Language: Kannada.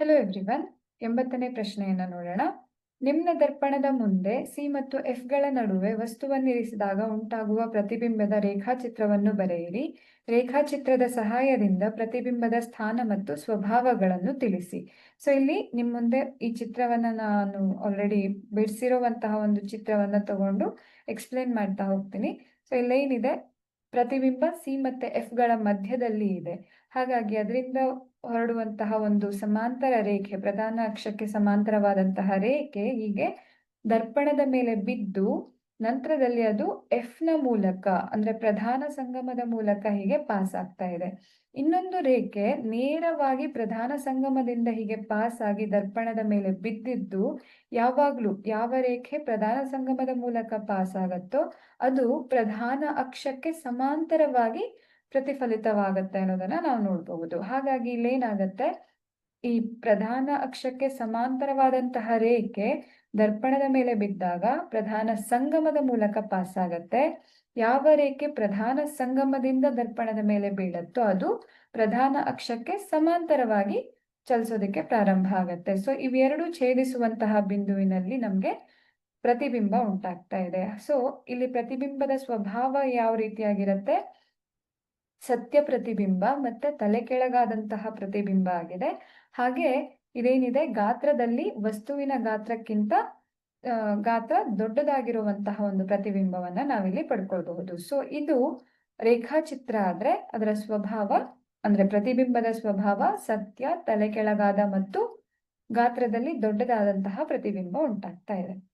ಹೆಲೋ ಎವ್ರಿವನ್ ಎಂಬತ್ತನೇ ಪ್ರಶ್ನೆಯನ್ನು ನೋಡೋಣ. ನಿಮ್ನ ದರ್ಪಣದ ಮುಂದೆ ಸಿ ಮತ್ತು ಎಫ್ಗಳ ನಡುವೆ ವಸ್ತುವನ್ನಿರಿಸಿದಾಗ ಉಂಟಾಗುವ ಪ್ರತಿಬಿಂಬದ ರೇಖಾಚಿತ್ರವನ್ನು ಬರೆಯಿರಿ. ರೇಖಾಚಿತ್ರದ ಸಹಾಯದಿಂದ ಪ್ರತಿಬಿಂಬದ ಸ್ಥಾನ ಮತ್ತು ಸ್ವಭಾವಗಳನ್ನು ತಿಳಿಸಿ. ಸೊ ಇಲ್ಲಿ ನಿಮ್ಮ ಮುಂದೆ ಈ ಚಿತ್ರವನ್ನ ನಾನು ಆಲ್ರೆಡಿ ಬಿಡಿಸಿರುವಂತಹ ಒಂದು ಚಿತ್ರವನ್ನ ತಗೊಂಡು ಎಕ್ಸ್ಪ್ಲೇನ್ ಮಾಡ್ತಾ ಹೋಗ್ತೀನಿ. ಸೊ ಇಲ್ಲೇನಿದೆ ಪ್ರತಿಬಿಂಬ ಸಿ ಮತ್ತೆ ಎಫ್ಗಳ ಮಧ್ಯದಲ್ಲಿ ಇದೆ. ಹಾಗಾಗಿ ಅದರಿಂದ ಹೊರಡುವಂತಹ ಒಂದು ಸಮಾಂತರ ರೇಖೆ, ಪ್ರಧಾನ ಅಕ್ಷಕ್ಕೆ ಸಮಾಂತರವಾದಂತಹ ರೇಖೆ ಹೀಗೆ ದರ್ಪಣದ ಮೇಲೆ ಬಿದ್ದು ನಂತರದಲ್ಲಿ ಅದು ಎಫ್ನ ಮೂಲಕ, ಅಂದ್ರೆ ಪ್ರಧಾನ ಸಂಗಮದ ಮೂಲಕ ಹೀಗೆ ಪಾಸ್ ಆಗ್ತಾ ಇದೆ. ಇನ್ನೊಂದು ರೇಖೆ ನೇರವಾಗಿ ಪ್ರಧಾನ ಸಂಗಮದಿಂದ ಹೀಗೆ ಪಾಸ್ ಆಗಿ ದರ್ಪಣದ ಮೇಲೆ ಬಿದ್ದಿದ್ದು, ಯಾವಾಗ್ಲೂ ಯಾವ ರೇಖೆ ಪ್ರಧಾನ ಸಂಗಮದ ಮೂಲಕ ಪಾಸ್ ಆಗತ್ತೋ ಅದು ಪ್ರಧಾನ ಅಕ್ಷಕ್ಕೆ ಸಮಾಂತರವಾಗಿ ಪ್ರತಿಫಲಿತವಾಗತ್ತೆ ಅನ್ನೋದನ್ನ ನಾವು ನೋಡಬಹುದು. ಹಾಗಾಗಿ ಇಲ್ಲೇನಾಗತ್ತೆ? ಈ ಪ್ರಧಾನ ಅಕ್ಷಕ್ಕೆ ಸಮಾಂತರವಾದಂತಹ ರೇಖೆ ದರ್ಪಣದ ಮೇಲೆ ಬಿದ್ದಾಗ ಪ್ರಧಾನ ಸಂಗಮದ ಮೂಲಕ ಪಾಸ್ ಆಗತ್ತೆ. ಯಾವ ರೇಖೆ ಪ್ರಧಾನ ಸಂಗಮದಿಂದ ದರ್ಪಣದ ಮೇಲೆ ಬೀಳತ್ತೋ ಅದು ಪ್ರಧಾನ ಅಕ್ಷಕ್ಕೆ ಸಮಾಂತರವಾಗಿ ಚಲಿಸೋದಕ್ಕೆ ಪ್ರಾರಂಭ ಆಗತ್ತೆ. ಸೊ ಇವೆರಡು ಛೇದಿಸುವಂತಹ ಬಿಂದುವಿನಲ್ಲಿ ನಮ್ಗೆ ಪ್ರತಿಬಿಂಬ ಉಂಟಾಗ್ತಾ ಇದೆ. ಸೊ ಇಲ್ಲಿ ಪ್ರತಿಬಿಂಬದ ಸ್ವಭಾವ ಯಾವ ರೀತಿಯಾಗಿರುತ್ತೆ? ಸತ್ಯ ಪ್ರತಿಬಿಂಬ ಮತ್ತೆ ತಲೆ ಕೆಳಗಾದಂತಹ ಪ್ರತಿಬಿಂಬ ಆಗಿದೆ. ಹಾಗೆ ಇದೇನಿದೆ? ಗಾತ್ರದಲ್ಲಿ ವಸ್ತುವಿನ ಗಾತ್ರಕ್ಕಿಂತ ಗಾತ್ರ ದೊಡ್ಡದಾಗಿರುವಂತಹ ಒಂದು ಪ್ರತಿಬಿಂಬವನ್ನ ನಾವಿಲ್ಲಿ ಪಡ್ಕೊಳ್ಬಹುದು. ಸೊ ಇದು ರೇಖಾಚಿತ್ರ ಆದ್ರೆ ಅದರ ಸ್ವಭಾವ, ಅಂದ್ರೆ ಪ್ರತಿಬಿಂಬದ ಸ್ವಭಾವ, ಸತ್ಯ, ತಲೆ ಕೆಳಗಾದ ಮತ್ತು ಗಾತ್ರದಲ್ಲಿ ದೊಡ್ಡದಾದಂತಹ ಪ್ರತಿಬಿಂಬ ಉಂಟಾಗ್ತಾ ಇದೆ.